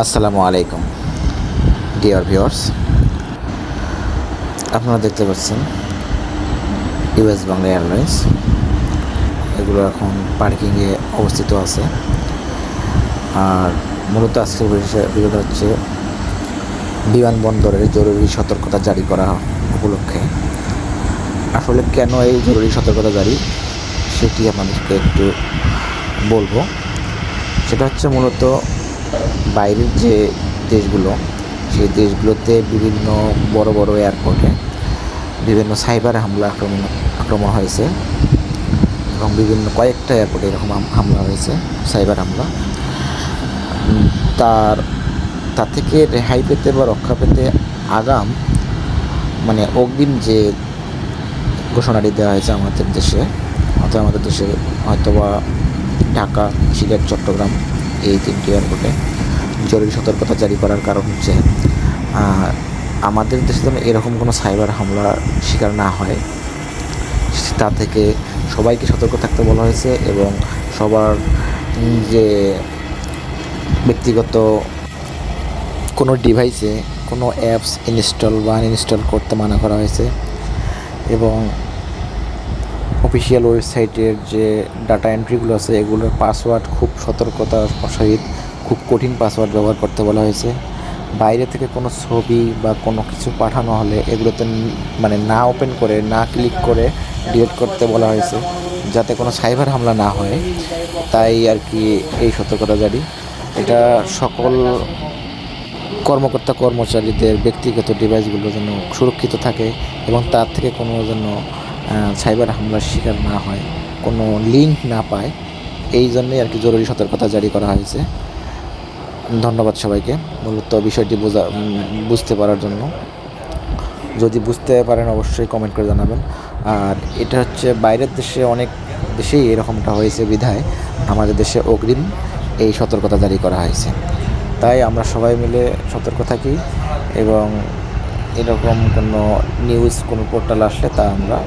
আসসালামু আলাইকুম। Dear viewers আপনারা দেখতে পাচ্ছেন ইউএস বাংলা এয়ারলাইন্স এগুলো এখন পার্কিংয়ে অবস্থিত আছে। আর মূলত আজকের বিষয় বিরোধ হচ্ছে বিমানবন্দরের জরুরি সতর্কতা জারি করা উপলক্ষে। আসলে কেন এই জরুরি সতর্কতা জারি, সেটি আপনাদেরকে একটু বলব। সেটা হচ্ছে মূলত বাইরের যে দেশগুলো, সেই দেশগুলোতে বিভিন্ন বড় বড় এয়ারপোর্টে বিভিন্ন সাইবার হামলা আক্রমণ আক্রমণ হয়েছে এবং বিভিন্ন কয়েকটা এয়ারপোর্টে এরকম হামলা হয়েছে সাইবার হামলা। তার তার থেকে রেহাই পেতে বা রক্ষা পেতে আগাম মানে অগ্রিম যে ঘোষণাটি দেওয়া হয়েছে আমাদের দেশে, অর্থাৎ আমাদের দেশে হয়তোবা ঢাকা, সিলেট, চট্টগ্রাম এই তিনটি এয়ারপোর্টে জরুরি সতর্কতা জারি করার কারণ হচ্ছে আমাদের দেশে যেন এরকম কোনো সাইবার হামলার শিকার না হয়। তা থেকে সবাইকে সতর্ক থাকতে বলা হয়েছে এবং সবার যে ব্যক্তিগত কোনো ডিভাইসে কোনো অ্যাপস ইনস্টল বা আনইনস্টল করতে মানা করা হয়েছে। এবং অফিসিয়াল ওয়েবসাইটের যে ডাটা এন্ট্রিগুলো আছে, এগুলোর পাসওয়ার্ড খুব সতর্কতার সহিত খুব কঠিন পাসওয়ার্ড ব্যবহার করতে বলা হয়েছে। বাইরে থেকে কোনো ছবি বা কোনো কিছু পাঠানো হলে এগুলোতে মানে না ওপেন করে, না ক্লিক করে ডিলিট করতে বলা হয়েছে, যাতে কোনো সাইবার হামলা না হয়। তাই আর কি এই সতর্কতা জারি। এটা সকল কর্মকর্তা কর্মচারীদের ব্যক্তিগত ডিভাইসগুলো যেন সুরক্ষিত থাকে এবং তার থেকে কোনো যেন সাইবার হামলার শিকার না হয়, কোনো লিঙ্ক না পায়, এই জন্যই আর কি জরুরি সতর্কতা জারি করা হয়েছে। ধন্যবাদ সবাইকে, মূলত বিষয়টি বোঝা বুঝতে পারার জন্য। যদি বুঝতে পারেন অবশ্যই কমেন্ট করে জানাবেন। আর এটা হচ্ছে বাইরের দেশে অনেক দেশেই এরকমটা হয়েছে বিধায়, আমাদের দেশে অগ্রিম এই সতর্কতা জারি করা হয়েছে। তাই আমরা সবাই মিলে সতর্ক থাকি এবং এরকম কোনো নিউজ কোনো পোর্টাল আসলে তা আমরা